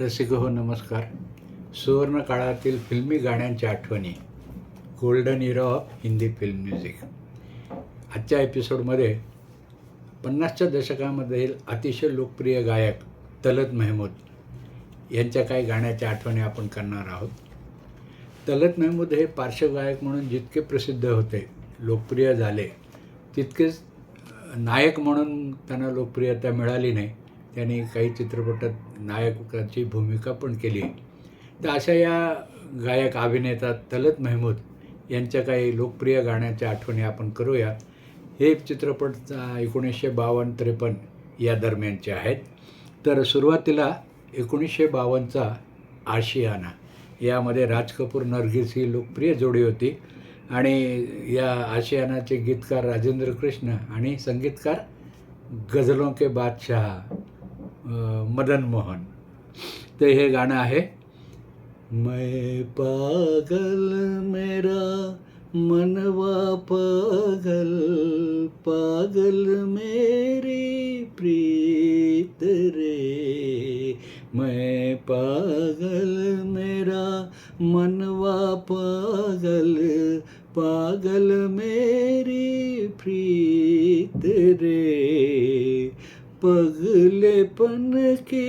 रसिक हो नमस्कार. सुवर्ण काळातील फिल्मी गाण्यांच्या आठवणी. Golden era of Hindi film music आजच्या एपिसोडमध्ये पन्नासच्या दशकामधील अतिशय लोकप्रिय गायक तलत मेहमूद यांच्या काही गाण्याच्या आठवणी आपण करणार आहोत. तलत मेहमूद हे पार्श्वगायक म्हणून जितके प्रसिद्ध होते लोकप्रिय झाले तितकेच नायक म्हणून त्यांना लोकप्रियता मिळाली नाही. त्याने काही चित्रपटात नायकाची भूमिका पण केली. तर अशा या गायक अभिनेता तलत महमूद यांच्या काही लोकप्रिय गाण्याच्या आठवणी आपण करूया. हे चित्रपट एकोणीसशे बावन्न त्रेपन्न या दरम्यानचे आहेत. तर सुरुवातीला एकोणीसशे बावन्नचा आशियाना यामध्ये राज कपूर नरगिस ही लोकप्रिय जोडी होती. आणि या आशियानाचे गीतकार राजेंद्र कृष्ण आणि संगीतकार गझलों के बादशाह मदन मोहन। तर हे गाणं आहे मैं पागल, मेरा मनवा पागल पागल मेरी प्रीत रे। मैं पागल, मेरा मनवा पागल पागल मेरी प्रीत रे। पगलेपन के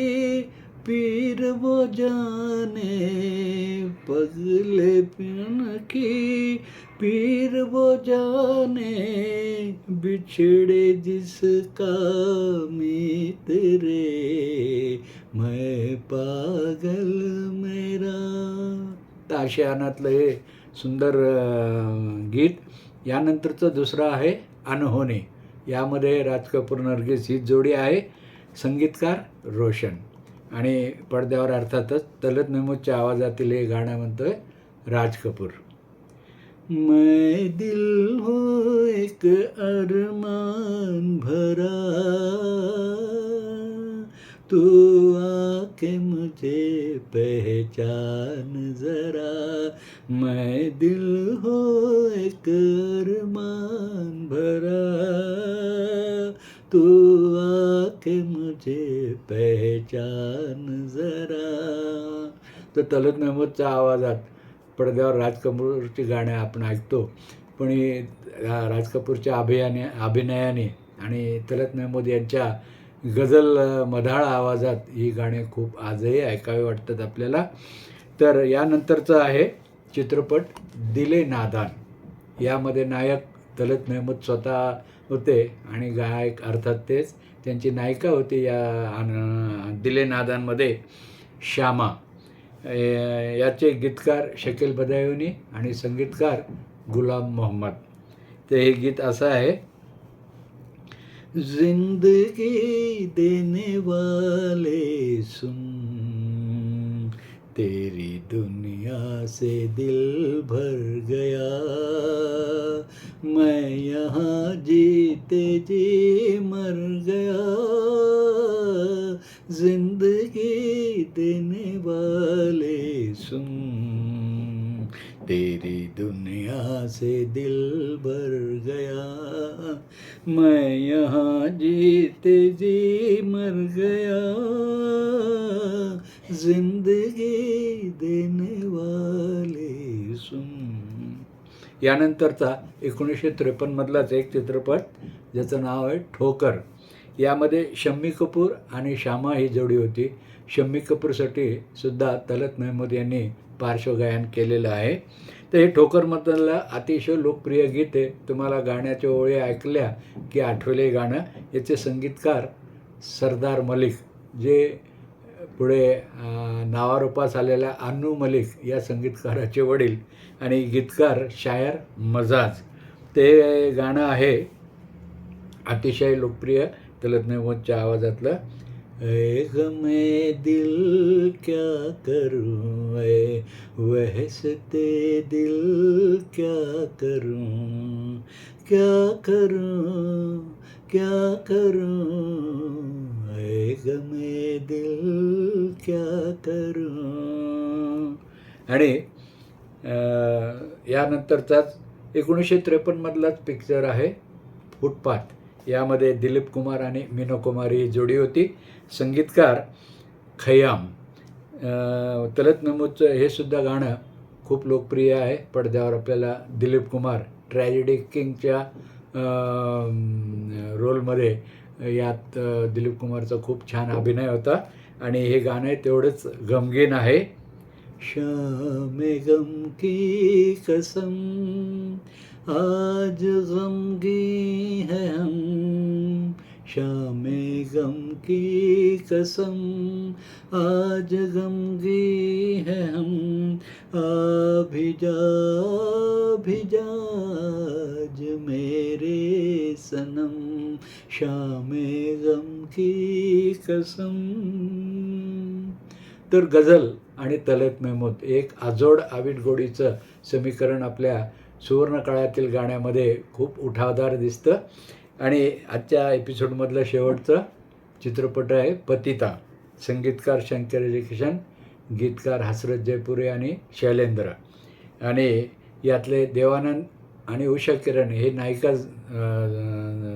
पीर वो जाने पगलेपन की पीर वो जाने बिछड़े जिसका मीत रे मैं पागल मेरा। ताशियानातलं हे सुंदर गीत यानंतरचं दुसरं आहे अनहोने. यामध्ये राज कपूर नरगिस ही जोडी आहे. संगीतकार रोशन. आणि पडद्यावर अर्थातच तलत मेहमूदच्या आवाजातील हे गाणं म्हणतो आहे राज कपूर मैं दिल हो एक अरमान भरा। तू आके मुझे पहचान जरा। मैं दिल हो एक अरमान भरा। तू आके मुझे पहचान जरा. तर तलत मेहमदच्या आवाजात पडद्यावर राज कपूरची गाणे आपण ऐकतो. पण राज कपूरच्या अभियाने अभिनयाने आणि तलत मेहमूद यांच्या गझल मधाळ आवाजात ही गाणी खूप आजही ऐकावे वाटतात आपल्याला. तर यानंतरचं आहे चित्रपट दिले नादान. यामध्ये नायक तलत मेहमूद स्वतः होते आणि गायक अर्थात तेच त्यांची नायिका होती या दिले नादांमध्ये श्यामा. याचे गीतकार शकील बदायुनी आणि संगीतकार गुलाम मोहम्मद. ते हे गीत असं आहे जिंदगी देने वाले सुन तेरी दुनिया से दिल भर गया मैं यहाँ जी तेजी मर गया जिंदगी देने वाले सुन। तेरी दुनिया से दिल भर गया। मैं यहाँ जीते जी मर गया। जिंदगी देने वाले यानंतरचा एकोणीसशे त्रेपन्नमधलाच एक चित्रपट ज्याचं नाव आहे ठोकर. यामध्ये शम्मी कपूर आणि श्यामा ही जोडी होती. शम्मी कपूरसाठी सुद्धा तलत मेहमूद यांनी पार्श्वगायन केलेलं आहे. तर हे ठोकरमधलं अतिशय लोकप्रिय गीत आहे. तुम्हाला गाण्याच्या ओळी ऐकल्या की आठवले गाणं. याचे संगीतकार सरदार मलिक जे पुढे नावारूपास आलेल्या अनु मलिक या संगीतकाराचे वडील आणि गीतकार शायर मजाज. ते गाणं आहे अतिशय लोकप्रिय तलत मेहमूदच्या आवाजातलं. एक मे दिल क्या करूं ए वहसते दिल क्या करूं क्या करूं क्या करूं ए गमे दिल क्या करू? आणि यानंतरचाच एकोणीसशे त्रेपन्नमधलाच पिक्चर आहे फुटपाथ. यामध्ये दिलीप कुमार आणि मीनो कुमार ही जोडी होती. संगीतकार खयाम. तलत नमूदचं हे सुद्धा गाणं खूप लोकप्रिय आहे. पडद्यावर आपल्याला दिलीप कुमार ट्रॅजेडी किंगच्या रोलमध्ये यात दिलीप कुमारचा खूप छान अभिनय होता. आणि हे गाणं तेवढंच गमगीन आहे. शाम गम की कसम आज गमगी है हम. शाम गम की कसम आज गमगी है हम. आ भिजाज मेरे सनम. शाम गम की कसम। तर गझल आणि तलत मेहमूद एक आजोड आविड गोडीचं समीकरण आपल्या सुवर्णकाळातील गाण्यामध्ये खूप उठावदार दिसतं. आणि आजच्या एपिसोडमधलं शेवटचं चित्रपट आहे पतिता संगीतकार शंकर किशन गीतकार हसरत जयपुरे आणि शैलेंद्र. आणि यातले देवानंद आणि उषा किरण हे नायिका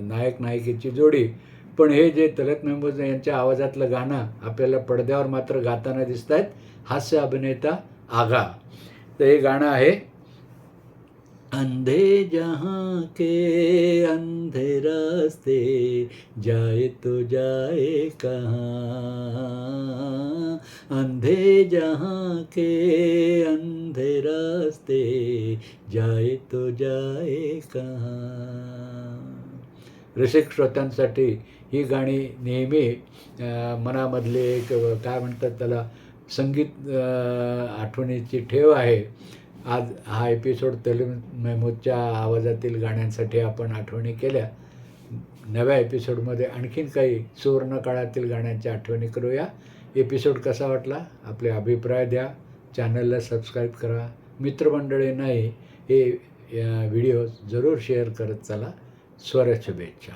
नायक नायिकेची जोडी पण हे जे तलत मेहमूद यांच्या आवाजातलं गाणं आपल्याला पडद्यावर मात्र गाताना दिसत आहेत हास्य अभिनेता आगा तर हे गाणं आहे अंधे जहाँ के अंधे रास्ते जाए तो जाए कहाँ। अंधे जहाँ के अंधे रास्ते जाए तो जाए कहाँ। रसिक श्रोत्यांसाठी ही गाणी नेहमी मनामधले एक काय म्हणतात त्याला संगीत आठवणीची ठेव आहे. आज हा एपिसोड तेलुगू मेहमूदच्या आवाजातील गाण्यांसाठी आपण आठवणी केल्या. नव्या एपिसोडमध्ये आणखीन काही सुवर्ण काळातील गाण्यांच्या आठवणी करूया. एपिसोड कसा वाटला? आपले अभिप्राय द्या. चॅनलला सबस्क्राईब करा. मित्रमंडळी नाही हे व्हिडिओ जरूर शेअर करत चला. स्वर शुभेच्छा